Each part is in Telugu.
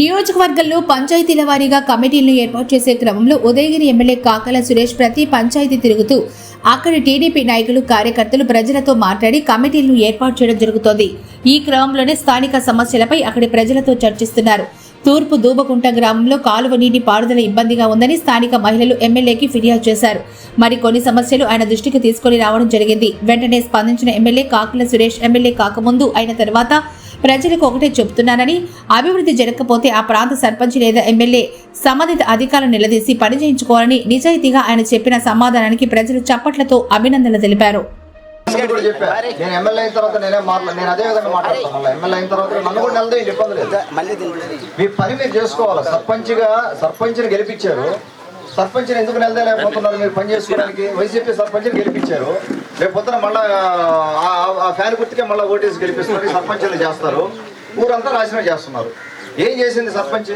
నియోజకవర్గంలో పంచాయతీల వారీగా కమిటీలను ఏర్పాటు చేసే క్రమంలో ఉదయగిరి ఎమ్మెల్యే కాకల సురేష్ ప్రతి పంచాయతీ తిరుగుతూ అక్కడి టీడీపీ నాయకులు కార్యకర్తలు ప్రజలతో మాట్లాడి కమిటీలను ఏర్పాటు చేయడం జరుగుతోంది. ఈ క్రమంలోనే స్థానిక సమస్యలపై అక్కడి ప్రజలతో చర్చిస్తున్నారు. తూర్పు దూబకుంట గ్రామంలో కాలువ నీటి పారుదల ఇబ్బందిగా ఉందని స్థానిక మహిళలు ఎమ్మెల్యేకి ఫిర్యాదు చేశారు. మరి కొన్ని సమస్యలు ఆయన దృష్టికి తీసుకొని రావడం జరిగింది. వెంటనే స్పందించిన ఎమ్మెల్యే కాకుల సురేష్ ఎమ్మెల్యే కాకముందు అయిన తర్వాత ప్రజలకు ఒకటే చెబుతున్నానని అభివృద్ధి జరగకపోతే ఆ ప్రాంత సర్పంచ్ లేదా ఎమ్మెల్యే సంబంధిత అధికారులు నిలదీసి పని చేయించుకోవాలని నిజాయితీగా ఆయన చెప్పిన సమాధానానికి ప్రజలు చప్పట్లతో అభినందనలు తెలిపారు. నేను కూడా చెప్పా. నేను ఎమ్మెల్యే అయిన తర్వాత నేనే మాట్లా నేను అదే విధంగా మాట్లాడతాను మళ్ళీ ఎమ్మెల్యే అయిన తర్వాత నన్ను కూడా నిలదీయండి ఇబ్బంది లేదు. మీ పని మీరు చేసుకోవాలి. సర్పంచ్గా సర్పంచ్ని గెలిపించారు. సర్పంచ్ని ఎందుకు నిలదలేకపోతున్నారు మీరు పని చేసుకోవడానికి? వైసీపీ సర్పంచ్ని గెలిపించారు. రేపు పొద్దున మళ్ళా ఆ- ఫ్యాన్ గుర్తుకే మళ్ళీ ఓటేసి గెలిపిస్తున్నారు సర్పంచ్లు చేస్తారు. ఊరంతా నాశనం చేస్తున్నారు. ఏం చేసింది సర్పంచ్?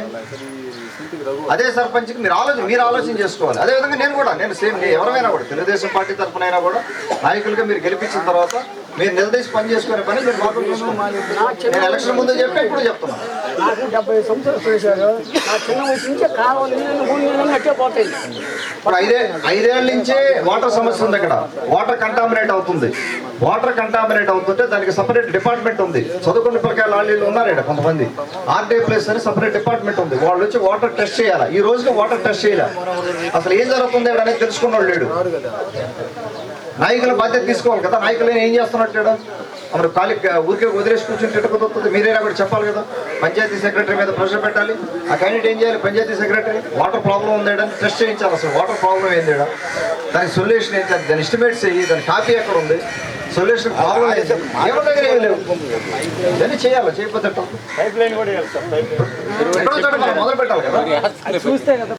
అదే సర్పంచ్కి మీరు ఆలోచన మీరు ఆలోచన చేసుకోవాలి. అదే విధంగా నేను కూడా నేను సేమ్ ఎవరైనా కూడా తెలుగుదేశం పార్టీ తరఫునైనా కూడా నాయకులుగా మీరు గెలిపించిన తర్వాత మీరు నిలదీసి పని చేసుకునే పని మీరు నేను ఎలక్షన్ ముందు చెప్పి ఇప్పుడు చెప్తున్నాను నాకు డెబ్బై సంవత్సరాలు నా చిన్న వయసు నుంచి కావాలి పోతాయి. ఇప్పుడు ఐదే ఐదేళ్ళ నుంచే వాటర్ సమస్య ఉంది అక్కడ. వాటర్ కంటామినేట్ అవుతుంది. వాటర్ కంటామినేట్ అవుతుంటే దానికి సపరేట్ డిపార్ట్మెంట్ ఉంది. చదువుకున్న పిల్లకాయలు వాళ్ళు ఉన్నారు ఇక్కడ కొంతమంది. ఆర్డే ప్లేస్ అని సపరేట్ డిపార్ట్మెంట్ ఉంది. వాళ్ళు వచ్చి వాటర్ టెస్ట్ చేయాలి? ఈ రోజుకి వాటర్ టెస్ట్ చేయాలి? అసలు ఏం జరుగుతుంది అక్కడ అనేది తెలుసుకున్నాడు లేడు. నాయకుల బాధ్యత తీసుకోవాలి కదా. నాయకులు ఏం చేస్తున్నట్టు? మరి ఖాళీ ఊరికే వదిలేసి కూర్చుని తిట్టుకుతుంది మీరైనా కూడా చెప్పాలి కదా. పంచాయతీ సెక్రటరీ మీద ప్రెషర్ పెట్టాలి. ఆ క్యాండిడేట్ ఏం చేయాలి? పంచాయతీ సెక్రటరీ వాటర్ ప్రాబ్లం ఉంది ఈడ? టెస్ట్ చేయించాలి అసలు. వాటర్ ప్రాబ్లం ఏంది ఈడ? దానికి సొల్యూషన్ ఏంటి? దాని ఎస్టిమేట్స్ చెయ్యి దాని కాపీ ఎక్కడ ఉంది? సొల్యూషన్ ప్రాబ్లం ఎవరి దగ్గర ఏమీ లేవు. ఇవన్నీ చేయాలి చేయకపోతే మొదలు పెట్టాలి కదా. చూస్తే కదా